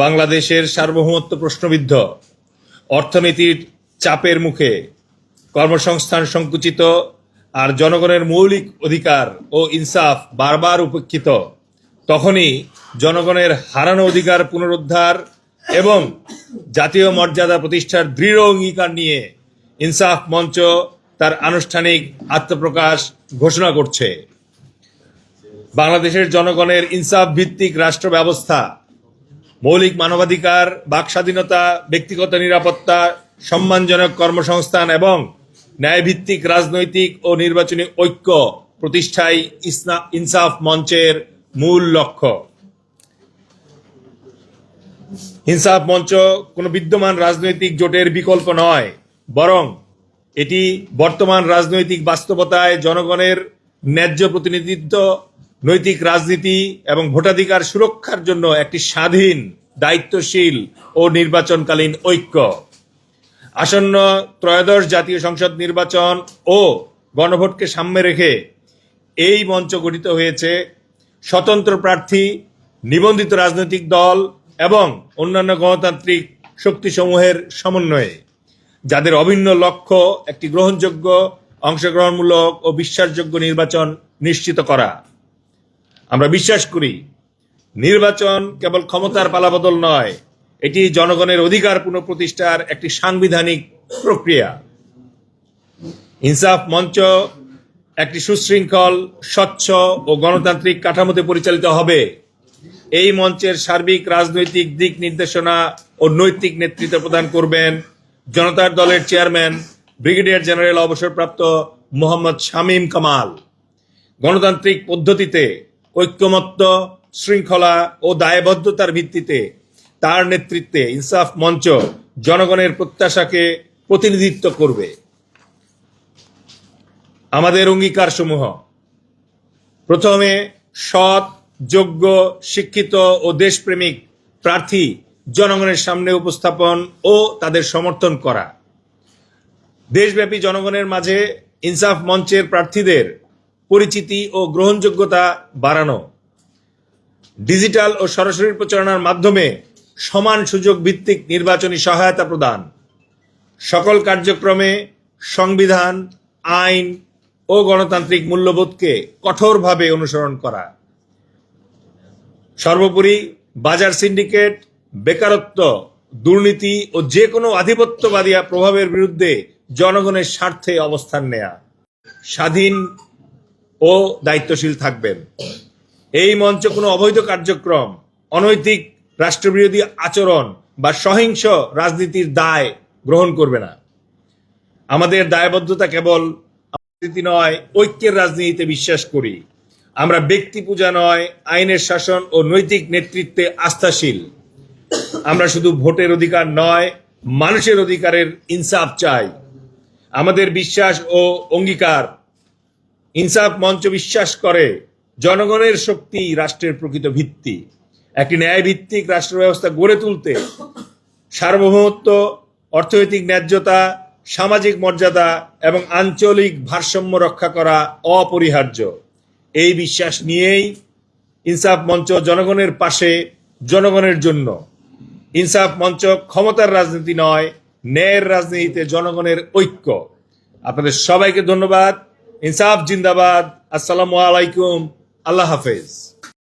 বাংলাদেশের সার্বভৌমত্ব প্রশ্নবিদ্ধ। অর্থনীতির চাপের মুখে কর্মসংস্থান সংকুচিত আর জনগণের মৌলিক অধিকার ও ইনসাফ বারবার উপেক্ষিত, তখনই জনগণের হারানো অধিকার পুনরুদ্ধার এবং জাতীয় মর্যাদা প্রতিষ্ঠার দৃঢ় অঙ্গীকার নিয়ে ইনসাফ মঞ্চ তার আনুষ্ঠানিক আত্মপ্রকাশ ঘোষণা করছে। বাংলাদেশের জনগণের ইনসাফ ভিত্তিক রাষ্ট্র ব্যবস্থা মৌলিক মানবাধিকার, বাক স্বাধীনতা, ব্যক্তিগত নিরাপত্তা, সম্মানজনক কর্মসংস্থান এবং ন্যায়ভিত্তিক রাজনৈতিক ও নির্বাচনী ঐক্য প্রতিষ্ঠাই ইসনা- ইনসাফ মঞ্চের মূল লক্ষ্য। ইনসাফ মঞ্চ কোনো বিদ্যমান রাজনৈতিক জোটের বিকল্প নয়, বরং এটি বর্তমান রাজনৈতিক বাস্তবতায় জনগণের ন্যায্য প্রতিনিধিত্ব নৈতিক রাজনীতি এবং ভোটাধিকার সুরক্ষার জন্য একটি স্বাধীন, দায়িত্বশীল ও নির্বাচনকালীন ঐক্য। আসন্ন ত্রয়োদশ জাতীয় সংসদ নির্বাচন ও গণভোটকে সামনে রেখে এই মঞ্চ গঠিত হয়েছে স্বতন্ত্র প্রার্থী, নিবন্ধিত রাজনৈতিক দল এবং অন্যান্য গণতান্ত্রিক শক্তিসমূহের সমন্বয়ে, যাদের অভিন্ন লক্ষ্য একটি গ্রহণযোগ্য, অংশগ্রহণমূলক ও বিশ্বাসযোগ্য নির্বাচন নিশ্চিত করা। আমরা বিশ্বাস করি, নির্বাচন কেবল ক্ষমতার পালাবদল নয়, এটি জনগণের অধিকার পুনঃপ্রতিষ্ঠার একটি সাংবিধানিক প্রক্রিয়া। ইনসাফ মঞ্চ একটি সুশৃঙ্খল, স্বচ্ছ ও গণতান্ত্রিক কাঠামোতে পরিচালিত হবে। এই মঞ্চের সার্বিক, রাজনৈতিক দিক নির্দেশনা ও নৈতিক নেতৃত্ব প্রদান করবেন জনতার দলের চেয়ারম্যান, ব্রিগেডিয়ার জেনারেল অবসরপ্রাপ্ত মোহাম্মদ শামীম কামাল। গণতান্ত্রিক পদ্ধতিতে ঐক্যমত্য, শৃঙ্খলা ও দায়বদ্ধতার ভিত্তিতে তার নেতৃত্বে ইনসাফ মঞ্চ জনগণের প্রত্যাশাকে প্রতিনিধিত্ব করবে। আমাদের অঙ্গীকার সমূহ প্রথমে সৎ, যোগ্য, শিক্ষিত ও দেশপ্রেমিক প্রার্থী জনগণের সামনে উপস্থাপন ও তাদের সমর্থন করা। দেশব্যাপী জনগণের মাঝে ইনসাফ মঞ্চের প্রার্থীদের পরিচিতি ও গ্রহণযোগ্যতা বাড়ানো। ডিজিটাল ও সরাসরি প্রচারণার মাধ্যমে সমান সুযোগ ভিত্তিক নির্বাচনী সহায়তা প্রদান। সকল কার্যক্রমে সংবিধান, আইন ও গণতান্ত্রিক মূল্যবোধকে কঠোরভাবে অনুসরণ করা। সর্বোপরি বাজার সিন্ডিকেট, বেকারত্ব, দুর্নীতি ও যে কোনো আধিপত্যবাদী প্রভাবের বিরুদ্ধে জনগণের স্বার্থে অবস্থান নেয়া। স্বাধীন ও দায়িত্বশীল থাকবেন। এই মঞ্চ কোনো অবৈধ কার্যক্রম, অনৈতিক রাষ্ট্রবিরোধী আচরণ বা সহিংস রাজনীতির দায় গ্রহণ করবে না। আমাদের দায়বদ্ধতা কেবল রাজনীতি নয়, ঐক্যের রাজনীতিতে বিশ্বাস করি। আমরা ব্যক্তি পূজা নয়, আইনের শাসন ও নৈতিক নেতৃত্বে আস্থাশীল। আমরা শুধু ভোটের অধিকার নয়, মানুষের অধিকারের ইনসাফ চাই। আমাদের বিশ্বাস ও অঙ্গীকার ইনসাফ মঞ্চ বিশ্বাস করে জনগণের শক্তি রাষ্ট্রের প্রকৃত ভিত্তি। একটি ন্যায় ভিত্তিক রাষ্ট্র ব্যবস্থা গড়ে তুলতে সার্বভৌমত্ব, অর্থনৈতিক ন্যায্যতা, সামাজিক মর্যাদা এবং আঞ্চলিক ভারসাম্য রক্ষা করা অপরিহার্য। এই বিশ্বাস নিয়েই ইনসাফ মঞ্চ জনগণের পাশে জনগণের জন্য। ইনসাফ মঞ্চ ক্ষমতার রাজনীতি নয়, ন্যায়ের রাজনীতিতে জনগণের ঐক্য। আপনাদের সবাইকে ধন্যবাদ। ইনসাফ জিন্দাবাদ। আসসালামু আলাইকুম। আল্লাহ হাফেজ।